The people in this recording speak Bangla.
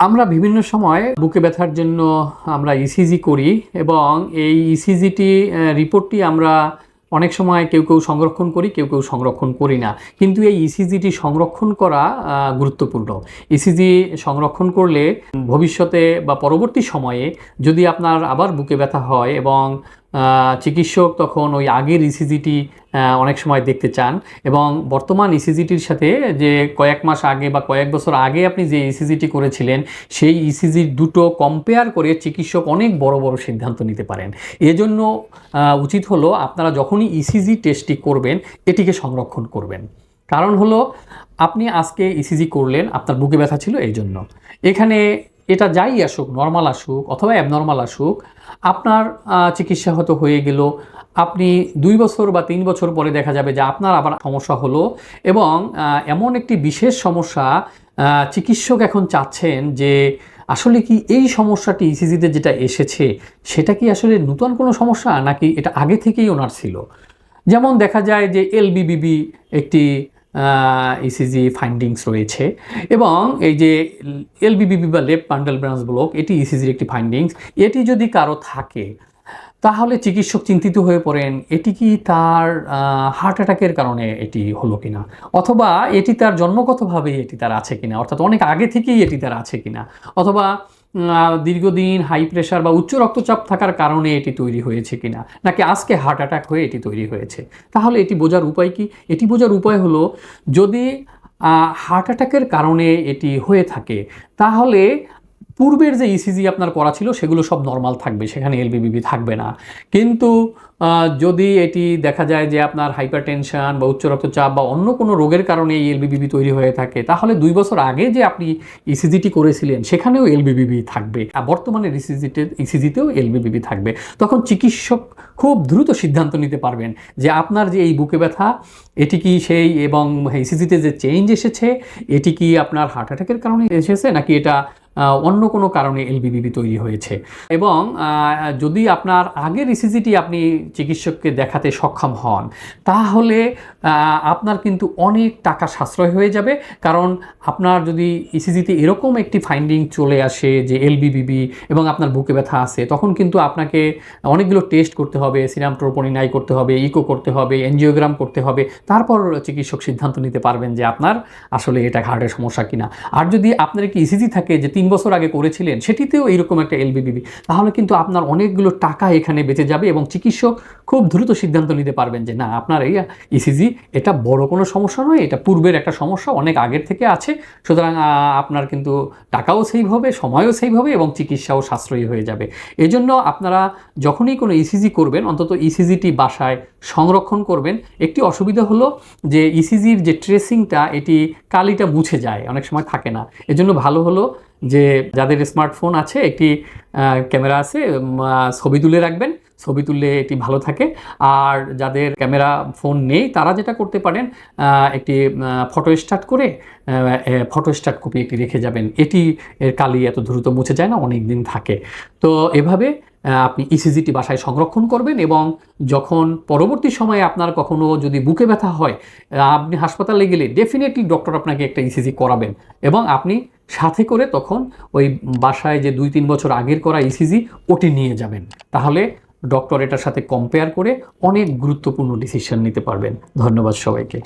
আমরা বিভিন্ন সময় বুকে ব্যথার জন্য আমরা ইসিজি করি এবং এই ইসিজিটি রিপোর্টটি আমরা অনেক সময় কেউ কেউ সংরক্ষণ করি, কেউ কেউ সংরক্ষণ করি না। কিন্তু এই ইসিজিটি সংরক্ষণ করা গুরুত্বপূর্ণ। ইসিজি সংরক্ষণ করলে ভবিষ্যতে বা পরবর্তী সময়ে যদি আপনার আবার বুকে ব্যথা হয় এবং চিকিৎসক তখন ওই আগের ইসিজিটি অনেক সময় দেখতে চান। এবং বর্তমান ইসিজিটির সাথে যে কয়েক মাস আগে বা কয়েক বছর আগে আপনি যে ইসিজিটি করেছিলেন, সেই ইসিজি দুটো কম্পেয়ার করে চিকিৎসক অনেক বড় বড় সিদ্ধান্ত নিতে পারেন। এজন্য উচিত হলো আপনারা যখনই ইসিজি টেস্টটি করবেন, এটিকে সংরক্ষণ করবেন। কারণ হলো, আপনি আজকে ইসিজি করলেন, আপনার বুকে ব্যথা ছিল এই জন্য এখানে এটা যাই আসুক নর্মাল আসুক অথবা অ্যাবনর্মাল আসুক, আপনার চিকিৎসা হয়তো হয়ে গেল। আপনি দুই বছর বা তিন বছর পরে দেখা যাবে যে আপনার আবার সমস্যা হলো এবং এমন একটি বিশেষ সমস্যা চিকিৎসক এখন চাচ্ছেন যে আসলে কি এই সমস্যাটি ইসিজিতে যেটা এসেছে, সেটা কি আসলে নতুন কোনো সমস্যা নাকি এটা আগে থেকেই ওনার ছিল? যেমন দেখা যায় যে এলবিবিবি একটি ইসিজি ফাইন্ডিংস রয়েছে এবং এই যে এলবিবিবি বা লেফট পান্ডাল ব্রাঞ্চ ব্লক এটি ইসিজির একটি ফাইন্ডিংস এটি যদি কারও থাকে, তাহলে চিকিৎসক চিন্তিত হয়ে পড়েন, এটি কি তার হার্ট অ্যাটাকের কারণে এটি হলো কিনা? অথবা এটি তার জন্মগতভাবেই এটি তার আছে কিনা? অর্থাৎ অনেক আগে থেকেই এটি তার আছে কিনা? অথবা দীর্ঘদিন হাই প্রেশার বা উচ্চ রক্তচাপ থাকার কারণে এটি তৈরি হয়েছে কিনা, নাকি আজকে হার্ট অ্যাটাক হয়ে এটি তৈরি হয়েছে? তাহলে এটি বোঝার উপায় কি? এটি বোঝার উপায় হলো, যদি হার্ট অ্যাটাকের কারণে এটি হয়ে থাকে, তাহলে পূর্বের যে ইসিজি আপনার করা ছিল, সেগুলো সব নর্মাল থাকবে, সেখানে এলবিবিবি থাকবে না। কিন্তু যদি এটি দেখা যায় যে আপনার হাইপার টেনশন বা উচ্চ রক্তচাপ বা অন্য কোনো রোগের কারণে এই এলবিবিবি তৈরি হয়ে থাকে, তাহলে দুই বছর আগে যে আপনি ইসিজিটি করেছিলেন, সেখানেও এলবিবিবি থাকবে। আর বর্তমানে ইসিজিতে ইসিজিতেও এলবিবিবি থাকবে। তখন চিকিৎসক খুব দ্রুত সিদ্ধান্ত নিতে পারবেন যে আপনার যে এই বুকে ব্যথা, এটি কি সেই এবং ইসিজিতে যে চেঞ্জ এসেছে, এটি কি আপনার হার্ট অ্যাটাকের কারণে এসেছে, নাকি এটা অন্য কোনো কারণে এলবিবিবি তৈরি হয়েছে। এবং যদি আপনার আগের ইসিজিটি আপনি চিকিৎসককে দেখাতে সক্ষম হন, তাহলে আপনার কিন্তু অনেক টাকা সাশ্রয় হয়ে যাবে। কারণ, আপনার যদি ইসিজিতে এরকম একটি ফাইন্ডিং চলে আসে যে এলবিবিবি এবং আপনার বুকে ব্যথা আছে, তখন কিন্তু আপনাকে অনেকগুলো টেস্ট করতে হবে সিরাম ট্রোপোনিনাই করতে হবে, ইকো করতে হবে এনজিওগ্রাম করতে হবে, তারপর চিকিৎসক সিদ্ধান্ত নিতে পারবেন যে আপনার আসলে এটা হার্টের সমস্যা কিনা। আর যদি আপনার একটি ইসিজি থাকে যে তিন বছর আগে করেছিলেন, সেটিতেও এইরকম একটা এলবিবিবি তাহলে কিন্তু আপনার অনেকগুলো টাকা এখানে বেঁচে যাবে এবং চিকিৎসক খুব দ্রুত সিদ্ধান্ত নিতে পারবেন যে, না, আপনার এই ইসিজি এটা বড় কোনো সমস্যা নয়, এটা পূর্বের একটা সমস্যা, অনেক আগের থেকে আছে। সুতরাং আপনার কিন্তু টাকাও সেভ হবে, সময়ও সেভ হবে এবং চিকিৎসাও সাশ্রয়ী হয়ে যাবে। এজন্য আপনারা যখনই কোনো ইসিজি করবেন, অন্তত ইসিজিটি বাসায় সংরক্ষণ করবেন। একটি অসুবিধা হলো যে ইসিজির যে ট্রেসিংটা এটি কালিটা মুছে যায়, অনেক সময় থাকে না। এজন্য ভালো হলো যে যাদের স্মার্টফোন আছে, একটি ক্যামেরা আছে ছবি তুলে রাখবেন। ছবি তুললে এটি ভালো থাকে। আর যাদের ক্যামেরা ফোন নেই, তারা যেটা করতে পারেন একটি ফটো স্টার্ট করে ফটো স্টার্ট কপি একটি রেখে যাবেন। এটি, এর কালি এত দ্রুত মুছে যায় না, অনেক দিন থাকে। তো এভাবে আপনি ইসিজিটি বাসায় সংরক্ষণ করবেন এবং যখন পরবর্তী সময়ে আপনার কখনো যদি বুকে ব্যথা হয় আপনি হাসপাতালে গেলে ডেফিনেটলি ডক্টর আপনাকে একটা ইসিজি করাবেন এবং আপনি সাথে করে তখন ওই বাসায় যে দুই তিন বছর আগের করা ইসিজি ওটি নিয়ে যাবেন। তাহলে ডক্টর এটার সাথে কম্পেয়ার করে অনেক গুরুত্বপূর্ণ ডিসিশন নিতে পারবেন। ধন্যবাদ সবাইকে।